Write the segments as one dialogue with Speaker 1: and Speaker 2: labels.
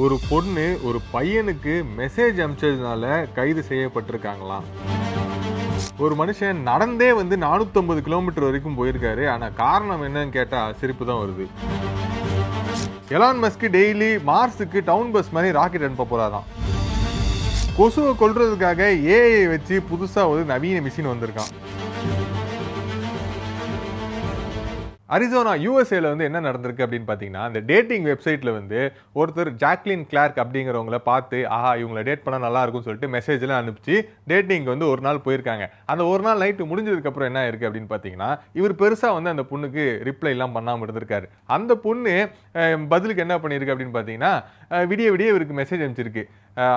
Speaker 1: ஒரு பொண்ணு ஒரு பையனுக்கு மெசேஜ் அனுப்பிச்சதுனால கைது செய்யப்பட்டிருக்காங்களாம். ஒரு மனுஷன் நடந்தே வந்து 450 கிலோமீட்டர் வரைக்கும் போயிருக்காரு. ஆனா காரணம் என்னன்னு கேட்டா சிரிப்பு தான் வருது. எலான் மஸ்க்கு டெய்லி மார்ஸுக்கு டவுன் பஸ் மாதிரி ராக்கெட் அனுப்ப போறாதான் கொசுவை கொல்றதுக்காக ஏஐ வச்சு புதுசா ஒரு நவீன மிஷின் வந்திருக்கான் அரிசோனா யூஎஸ்ஏல வந்து என்ன நடந்திருக்கு அப்படின்னு பார்த்தீங்கன்னா அந்த டேட்டிங் வெப்சைட்டில் வந்து ஒருத்தர் ஜாக்லின் கிளார்க் அப்படிங்கிறவங்கள பார்த்து ஆஹா இவங்களை டேட் பண்ணால் நல்லா இருக்கும்னு சொல்லிட்டு மெசேஜ்லாம் அனுப்பிச்சு டேட்டிங் வந்து ஒரு நாள் போயிருக்காங்க. அந்த ஒரு நாள் நைட்டு முடிஞ்சதுக்கப்புறம் என்ன இருக்குது அப்படின்னு பார்த்தீங்கன்னா இவர் பெருசாக வந்து அந்த பொண்ணுக்கு ரிப்ளைலாம் பண்ணாமல் இருந்திருக்காரு. அந்த பொண்ணு பதிலுக்கு என்ன பண்ணியிருக்கு அப்படின்னு பார்த்தீங்கன்னா விடிய விடிய இவருக்கு மெசேஜ் அனுப்பிச்சிருக்கு.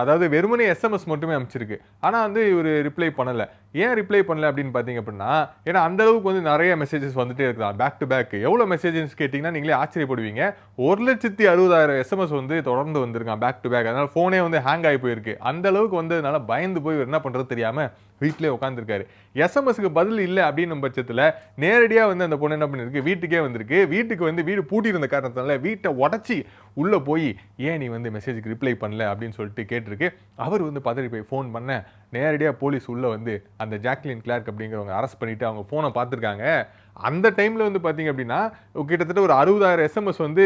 Speaker 1: அதாவது வெறுமனே எஸ்எம்எஸ் மட்டுமே அமைச்சிருக்கு. ஆனால் வந்து இவர் ரிப்ளை பண்ணலை. ஏன் ரிப்ளை பண்ணல அப்படின்னு பார்த்தீங்க அப்படின்னா ஏன்னா அந்த அளவுக்கு வந்து நிறைய மெசேஜஸ் வந்துட்டே இருக்கலாம் பேக் டு பேக் எவ்வளோ மெசேஜஸ் கேட்டிங்கன்னா நீங்களே ஆச்சரியப்படுவீங்க. ஒரு லட்சத்தி அறுபதாயிரம் எஸ்எம்எஸ் வந்து தொடர்ந்து வந்திருக்கான் பேக் டு பேக் அதனால் ஃபோனே வந்து ஹேங் ஆகி போயிருக்கு. அந்த அளவுக்கு வந்ததுனால பயந்து போய் என்ன பண்ணுறது தெரியாமல் வீட்டிலே உட்காந்துருக்காரு எஸ்எம்எஸ்க்கு பதில் இல்லை அப்படின்னும் பட்சத்தில் நேரடியாக வந்து அந்த பொண்ணு என்ன பண்ணிருக்கு? வீட்டுக்கே வந்திருக்கு. வீட்டுக்கு வந்து வீடு பூட்டி இருந்த காரணத்தினால வீட்டை உடச்சி உள்ளே போய் ஏன் நீ வந்து மெசேஜுக்கு ரிப்ளை பண்ணல? அப்படின்னு சொல்லிட்டு கேட்டிருக்கு. அவர் வந்து பதறி போய் ஃபோன் பண்ண நேரடியாக போலீஸ் உள்ளே வந்து அந்த ஜாக்லின் கிளார்க் அப்படிங்கிறவங்க அரெஸ்ட் பண்ணிவிட்டு அவங்க ஃபோனை பார்த்துருக்காங்க. அந்த டைமில் வந்து பார்த்தீங்க அப்படின்னா கிட்டத்தட்ட ஒரு அறுபதாயிரம் எஸ்எம்எஸ் வந்து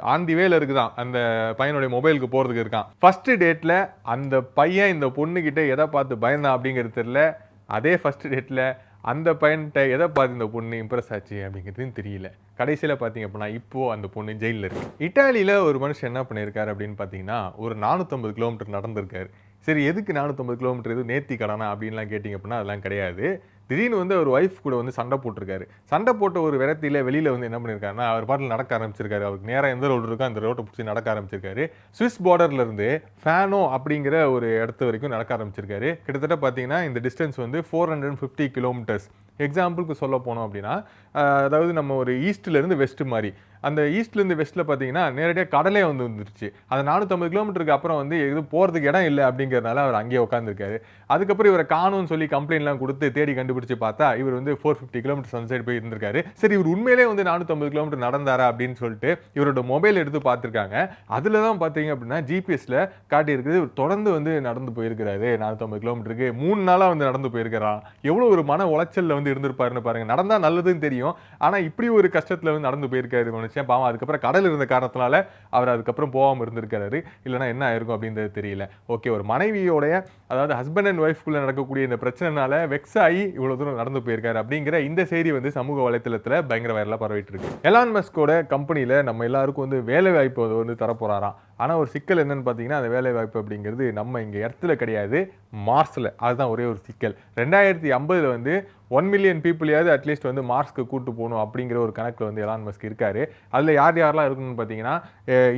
Speaker 1: ஆன் தி வேல இருக்குதான் அந்த பையனுடைய மொபைலுக்கு போகிறதுக்கு இருக்கான். ஃபர்ஸ்ட் டேட்டில் அந்த பையன் இந்த பொண்ணுக்கிட்ட எதை பார்த்து பயந்தான் அப்படிங்கிறது தெரியல. அதே ஃபர்ஸ்ட் டேட்டில் அந்த பையன்கிட்ட எதை பார்த்து இந்த பொண்ணு இம்ப்ரெஸ் ஆச்சு அப்படிங்கிறதுன்னு தெரியல. கடைசியில் பார்த்தீங்க அப்படின்னா இப்போது அந்த பொண்ணு ஜெயிலில் இருக்கு. இட்டாலியில் ஒரு மனுஷன் என்ன பண்ணியிருக்காரு அப்படின்னு பார்த்தீங்கன்னா ஒரு நானூற்றம்பது கிலோமீட்டர் நடந்திருக்காரு. சரி எதுக்கு நானூற்றம்பது கிலோமீட்டர் எதுவும் நேர்த்தி கடனா அப்படின்லாம் கேட்டிங்க அப்படின்னா அதெல்லாம் கிடையாது. திடீர்னு வந்து அவர் ஒய்ஃப் கூட வந்து சண்டை போட்டிருக்காரு. சண்டை போட்ட ஒரு விரத்தியில வெளியில் வந்து என்ன பண்ணியிருக்காருன்னா அவர் பாட்டில் நடக்க ஆரம்பிச்சிருக்காரு. அவருக்கு நேராக எந்த ரோடு இருக்கோ அந்த ரோட்டை பிடிச்சி நடக்க ஆரம்பிச்சிருக்காரு. சுவிஸ் பார்டர்லேருந்து ஃபேனோ அப்படிங்கிற ஒரு இடத்து வரைக்கும் நடக்க ஆரம்பிச்சிருக்காரு. கிட்டத்தட்ட பார்த்தீங்கன்னா இந்த டிஸ்டன்ஸ் வந்து ஃபோர் ஹண்ட்ரட் ஃபிஃப்டி கிலோமீட்டர்ஸ் எக்ஸாம்பிளுக்கு சொல்ல போனோம் அப்படின்னா அதாவது நம்ம ஒரு ஈஸ்ட்லேருந்து வெஸ்ட் மாதிரி. அந்த ஈஸ்ட்லேருந்து வெஸ்ட்டில் பார்த்தீங்கன்னா நேரடியாக கடலே வந்து வந்துருச்சு. அந்த நானூற்றம்பது கிலோமீட்டருக்கு அப்புறம் வந்து எது போகிறதுக்கு இடம் இல்லை அப்படிங்கிறதுனால அவர் அங்கேயே உட்காந்துருக்காரு அதுக்கப்புறம் இவரை காணும்னு சொல்லி கம்ப்ளைண்ட்லாம் கொடுத்து தேடி கண்டுபிடிச்சு பார்த்தா இவர் வந்து ஃபோர் ஃபிஃப்டி கிலோமீட்டர் சன்சைட் போய் இருந்திருக்காரு. சரி இவர் உண்மையிலே வந்து நானூற்றம்பது கிலோமீட்டர் நடந்தாரா அப்படின்னு சொல்லிட்டு இவரோட மொபைல் எடுத்து பார்த்துருக்காங்க. அதில் தான் பார்த்தீங்க அப்படின்னா ஜிபிஎஸில் காட்டியிருக்குது இவர் தொடர்ந்து வந்து நடந்து போயிருக்கிறாரு. நானூற்றம்பது கிலோமீட்டருக்கு மூணு நாளாக வந்து நடந்து போயிருக்கிறான். எவ்வளோ ஒரு மன உளைச்சலில் வந்து இருந்திருப்பாருன்னு பாருங்க. நடந்தால் நல்லதுன்னு தெரியும். ஆனால் இப்படி ஒரு கஷ்டத்தில் வந்து நடந்து போயிருக்காரு மனுஷன் பாவம் அதுக்கப்புறம் கடல் இருந்த காரணத்தினால அவர் அதுக்கப்புறம் போகாமல் இருந்திருக்காரு. இல்லைன்னா என்ன ஆயிருக்கும் அப்படின்றது தெரியல. ஓகே ஒரு மனைவியோடைய அதாவது ஹஸ்பண்ட் அண்ட் ஒய்ஃப்குள்ளே நடக்கக்கூடிய இந்த பிரச்சனைனால வெக்ஸ் ஆகி இவ்வளோ தூரம் நடந்து போயிருக்காரு அப்படிங்கிற இந்த செய்தி வந்து சமூக வலைத்தளத்தில் பயங்கர வைரலாக பரவிட்டு இருக்கு. எலான் மஸ்கோட கம்பெனியில் நம்ம எல்லாருக்கும் வந்து வேலை வாய்ப்பு வந்து தரப்போறாராம் ஆனால் ஒரு சிக்கல் என்னன்னு பார்த்தீங்கன்னா அந்த வேலை வாய்ப்பு அப்படிங்கிறது நம்ம இங்கே இடத்துல கிடையாது மார்ஸில் அதுதான் ஒரே ஒரு சிக்கல். ரெண்டாயிரத்தி ஐம்பதுல வந்து ஒன் மில்லியன் பீப்புளையாவது அட்லீஸ்ட் வந்து மார்ஸ்க்கு கூட்டு போகணும் அப்படிங்கிற ஒரு கணக்கில் வந்து எலான் மஸ்க் இருக்காரு. அதில் யார் யாரெல்லாம் இருக்கணும்னு பார்த்தீங்கன்னா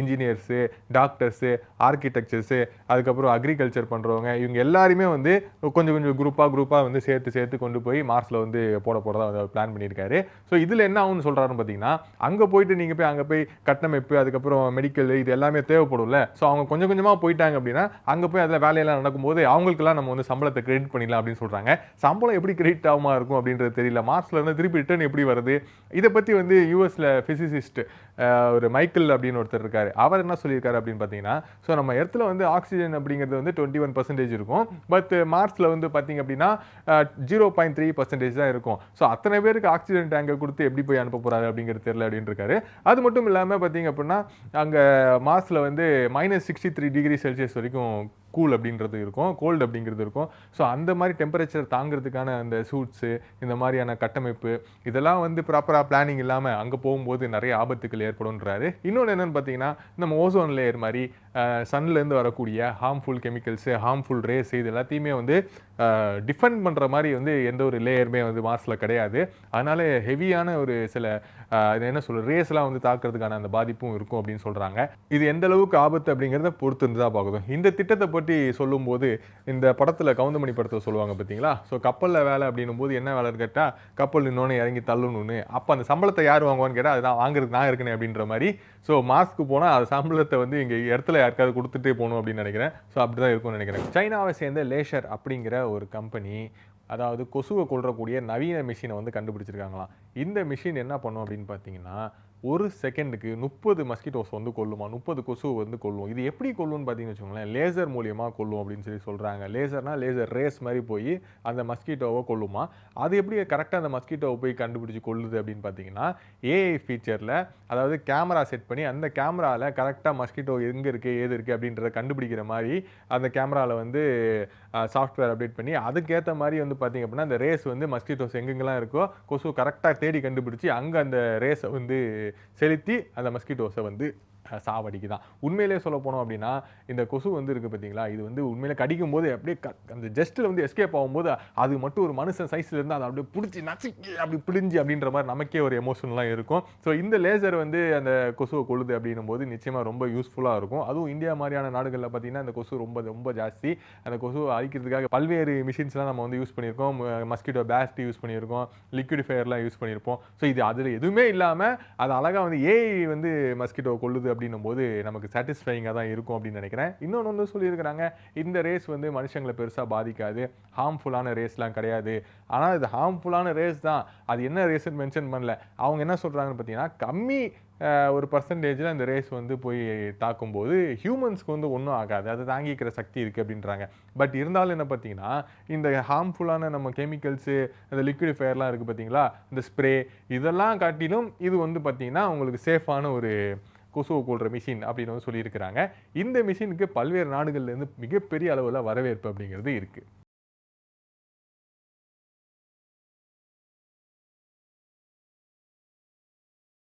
Speaker 1: இன்ஜினியர்ஸு டாக்டர்ஸு ஆர்கிடெக்சர்ஸு அதுக்கப்புறம் அக்ரிகல்ச்சர் பண்ணுறவங்க இவங்க எல்லாருமே வந்து கொஞ்சம் கொஞ்சம் குரூப்பாக குரூப்பாக வந்து சேர்த்து சேர்த்து கொண்டு போய் மார்ஸில் வந்து போட போகிறதா வந்து பிளான் பண்ணியிருக்காரு. ஸோ இதில் என்ன ஆகும்னு சொல்கிறாருன்னு பார்த்தீங்கன்னா அங்கே போயிட்டு நீங்கள் போய் அங்கே போய் கட்டமைப்பு அதுக்கப்புறம் மெடிக்கல் இது எல்லாமே தேவைப்படும்ல. ஸோ அவங்க கொஞ்சம் கொஞ்சமாக போயிட்டாங்க அப்படின்னா அங்கே போய் அதில் வேலையெல்லாம் நடக்கும்போது அவங்களுக்கெல்லாம் நம்ம வந்து சம்பளத்தை கிரெடிட் பண்ணிடலாம் அப்படின்னு சொல்கிறாங்க சம்பளம் எப்படி கிரெடிட் ஆகுமா இருக்கும் அப்படின்றது தெரியல. மார்ஸ்ல இருந்து திருப்பி ரிட்டர்ன் எப்படி வருது? இதை பற்றி வந்து யூஎஸில் ஃபிசிசிஸ்ட் ஒரு மைக்கேல் அப்படின்னு ஒருத்தர் இருக்கார். அவர் என்ன சொல்லியிருக்காரு அப்படின்னு பார்த்தீங்கன்னா ஸோ நம்ம இடத்துல வந்து ஆக்சிஜன் அப்படிங்கிறது வந்து டுவெண்ட்டி ஒன் பர்சன்டேஜ் இருக்கும். பட் மார்ஸில் வந்து பார்த்தீங்க அப்படின்னா ஜீரோ பாயிண்ட் த்ரீ பர்சன்டேஜ் தான் இருக்கும். ஸோ அத்தனை பேருக்கு ஆக்சிஜன் டேங்கை கொடுத்து எப்படி போய் அனுப்ப போகிறாரு அப்படிங்கிறது தெரியல அப்படின்னு இருக்காரு அது மட்டும் இல்லாமல் பார்த்தீங்க அப்படின்னா அங்கே மார்ஸில் வந்து minus sixty three degree Celsius வரைக்கும் கூல் அப்படின்றது இருக்கும் கோல்டு அப்படிங்கிறது இருக்கும். ஸோ அந்த மாதிரி டெம்பரேச்சர் தாங்கிறதுக்கான அந்த சூட்ஸு இந்த மாதிரியான கட்டமைப்பு இதெல்லாம் வந்து ப்ராப்பராக பிளானிங் இல்லாமல் அங்கே போகும்போது நிறைய ஆபத்துக்கள் ஏற்படும்ன்றாரு. இன்னொன்று என்னென்னு பார்த்தீங்கன்னா நம்ம ஓசோன் லேயர் மாதிரி சன்லேருந்து வரக்கூடிய ஹார்ம்ஃபுல் கெமிக்கல்ஸு ஹார்ம்ஃபுல் ரேஸ் இது எல்லாத்தையுமே வந்து டிஃபெண்ட் பண்ணுற மாதிரி வந்து எந்த ஒரு லேயருமே வந்து மார்ஸில் கிடையாது. அதனால் ஹெவியான ஒரு சில இது என்ன சொல்ற ரேஸ்லாம் வந்து தாக்குறதுக்கான அந்த பாதிப்பும் இருக்கும் அப்படின்னு சொல்கிறாங்க இது எந்த அளவுக்கு ஆபத்து அப்படிங்கிறத பொறுத்து இருந்து தான் பார்க்கணும். இந்த திட்டத்தை பற்றி சொல்லும்போது இந்த படத்தில் கவுந்தமணி படத்தை சொல்லுவாங்க பார்த்தீங்களா ஸோ கப்பலில் வேலை அப்படின்னும் போது என்ன வேலை கேட்டால் கப்பல் இன்னொன்று இறங்கி தள்ளணும்னு. அப்போ அந்த சம்பளத்தை யார் வாங்குவான்னு கேட்டால் அதுதான் வாங்குறதுக்கு நான் இருக்கணும் அப்படின்ற மாதிரி. ஸோ மாஸ்க்கு போனால் அது சம்பளத்தை வந்து இங்கே இடத்துல யாருக்காவது கொடுத்துட்டே போகணும் அப்படின்னு நினைக்கிறேன். ஸோ அப்படி தான் இருக்கும்னு நினைக்கிறேன். சைனாவை சேர்ந்த லேஷர் அப்படிங்கிற ஒரு கம்பெனி அதாவது கொசுவை கொள்றக்கூடிய நவீன மிஷினை வந்து கண்டுபிடிச்சிருக்காங்களாம். இந்த மிஷின் என்ன பண்ணும் அப்படின்னு பார்த்தீங்கன்னா ஒரு செகண்டுக்கு முப்பது மஸ்கிட்டோஸ் வந்து கொல்லுமா? முப்பது கொசு வந்து கொல்லும். இது எப்படி கொல்லும்னு பார்த்தீங்கன்னு வச்சுக்கோங்களேன் லேசர் மூலியமாக கொல்லும் அப்படின்னு சொல்லி சொல்கிறாங்க லேசர்னா லேசர் ரேஸ் மாதிரி போய் அந்த மஸ்கிட்டோவை கொல்லுமா? அது எப்படி கரெக்டாக அந்த மஸ்கிட்டோவை போய் கண்டுபிடிச்சி கொல்லுது அப்படின்னு பார்த்தீங்கன்னா ஏஐ ஃபீச்சரில் அதாவது கேமரா செட் பண்ணி அந்த கேமராவில் கரெக்டாக மஸ்கிட்டோ எங்கே இருக்குது ஏது இருக்குது அப்படின்றத கண்டுபிடிக்கிற மாதிரி அந்த கேமராவில் வந்து சாஃப்ட்வேர் அப்டேட் பண்ணி அதுக்கேற்ற மாதிரி வந்து பார்த்தீங்க அப்படின்னா அந்த ரேஸ் வந்து மஸ்கிட்டோஸ் எங்கெங்கெல்லாம் இருக்கோ கொசு கரெக்டாக தேடி கண்டுபிடிச்சி அங்கே அந்த ரேஸை வந்து செலுத்தி அந்த மஸ்கிட்டோஸை வந்து சாவடிக்கு தான் உண்மையிலே சொல்ல போனோம் அப்படின்னா இந்த கொசு வந்து இருக்குது பார்த்தீங்களா இது வந்து உண்மையில் கடிக்கும் போது அப்படியே க- அந்த ஜஸ்ட்டில் வந்து எஸ்கேப் ஆகும்போது அது மட்டும் ஒரு மனுஷன் சைஸில் இருந்து அதை அப்படியே பிடிச்சி நசுக்கி அப்படி பிடிஞ்சி அப்படின்ற மாதிரி நமக்கே ஒரு எமோஷன்லாம் இருக்கும். ஸோ இந்த லேசர் வந்து அந்த கொசுவை கொள்ளுது அப்படின்னும் போது நிச்சயமாக ரொம்ப யூஸ்ஃபுல்லாக இருக்கும். அதுவும் இந்தியா மாதிரியான நாடுகளில் பார்த்தீங்கன்னா அந்த கொசு ரொம்ப ரொம்ப ஜாஸ்தி. அந்த கொசுவை அழிக்கிறதுக்காக பல்வேறு மிஷின்ஸ்லாம் நம்ம வந்து யூஸ் பண்ணியிருக்கோம். மஸ்கிட்டோ பேஸ்ட் யூஸ் பண்ணியிருக்கோம். லிக்விடிஃபயர்லாம் யூஸ் பண்ணியிருப்போம். ஸோ இது அதில் எதுவுமே இல்லாமல் அது அழகாக வந்து ஏஐ வந்து மஸ்கிட்டோ கொள்ளுது அப்படின்னும் போது நமக்கு சாட்டிஸ்ஃபைங்காக தான் இருக்கும் அப்படின்னு நினைக்கிறேன். இன்னொன்று வந்து சொல்லியிருக்கிறாங்க இந்த ரேஸ் வந்து மனுஷங்களை பெருசாக பாதிக்காது. ஹார்ம்ஃபுல்லான ரேஸ்லாம் கிடையாது. ஆனால் இது ஹார்ம்ஃபுல்லான ரேஸ் தான். அது என்ன ரேஸ்ன்னு மென்ஷன் பண்ணல. அவங்க என்ன சொல்கிறாங்கன்னு பார்த்தீங்கன்னா கம்மி ஒரு பர்சன்டேஜில் அந்த ரேஸ் வந்து போய் தாக்கும்போது ஹியூமன்ஸ்க்கு வந்து ஒன்றும் ஆகாது. அதை தாங்கிக்கிற சக்தி இருக்குது அப்படின்றாங்க. பட் இருந்தாலும் என்ன பார்த்தீங்கன்னா இந்த ஹார்ம்ஃபுல்லான நம்ம கெமிக்கல்ஸு அந்த லிக்விடிஃபயர்லாம் இருக்குது பார்த்தீங்களா? இந்த ஸ்ப்ரே இதெல்லாம் காட்டிலும் இது வந்து பார்த்திங்கன்னா உங்களுக்கு சேஃபான ஒரு கொசுவை கொள்கிற மிஷின் அப்படின்னு வந்து சொல்லியிருக்கிறாங்க. இந்த மிஷினுக்கு பல்வேறு நாடுகள்லேருந்து மிகப்பெரிய அளவில் வரவேற்பு அப்படிங்கிறது இருக்குது